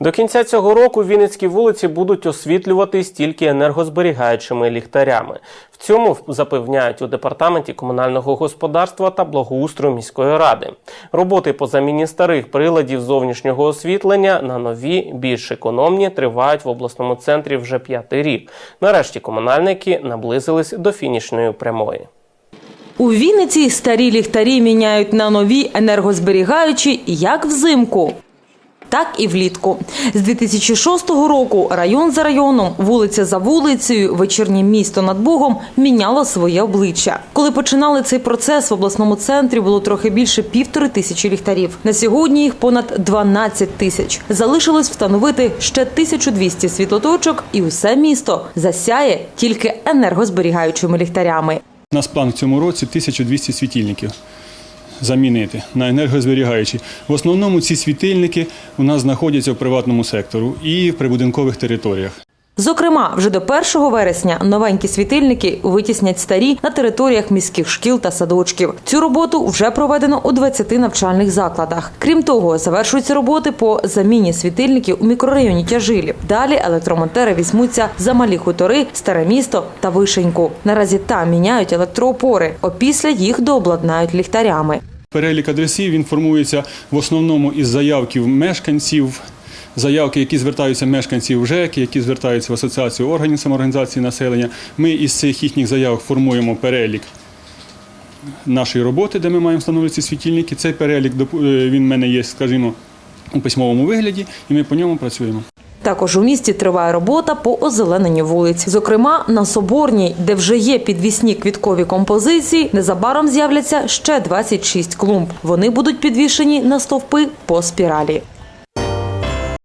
До кінця цього року Вінницькі вулиці будуть освітлюватись тільки енергозберігаючими ліхтарями. В цьому запевняють у департаменті комунального господарства та благоустрою міської ради. Роботи по заміні старих приладів зовнішнього освітлення на нові, більш економні, тривають в обласному центрі вже п'ятий рік. Нарешті комунальники наблизились до фінішної прямої. У Вінниці старі ліхтарі міняють на нові енергозберігаючі як взимку. Так і влітку. З 2006 року район за районом, вулиця за вулицею, вечірнє місто над Богом міняло своє обличчя. Коли починали цей процес в обласному центрі, було трохи більше півтори тисячі ліхтарів. На сьогодні їх понад 12 тисяч. Залишилось встановити ще 1200 світлоточок, і усе місто засяє тільки енергозберігаючими ліхтарями. У нас план в цьому році 1200 світильників замінити на енергозберігаючі. В основному ці світильники у нас знаходяться в приватному сектору і в прибудинкових територіях. Зокрема, вже до 1 вересня новенькі світильники витіснять старі на територіях міських шкіл та садочків. Цю роботу вже проведено у 20 навчальних закладах. Крім того, завершуються роботи по заміні світильників у мікрорайоні Тяжилів. Далі електромонтери візьмуться за малі хутори, старе місто та вишеньку. Наразі там міняють електроопори, опісля їх дообладнають ліхтарями. Перелік адресів він формується в основному із заявків мешканців. Заявки, які звертаються мешканців ЖЕК, які звертаються в асоціацію органів самоорганізації населення. Ми із цих їхніх заявок формуємо перелік нашої роботи, де ми маємо встановлювати ці світильники. Цей перелік е, він в мене є, скажімо, у письмовому вигляді, і ми по ньому працюємо. Також у місті триває робота по озелененню вулиць. Зокрема, на Соборній, де вже є підвісні квіткові композиції, незабаром з'являться ще 26 клумб. Вони будуть підвішені на стовпи по спіралі.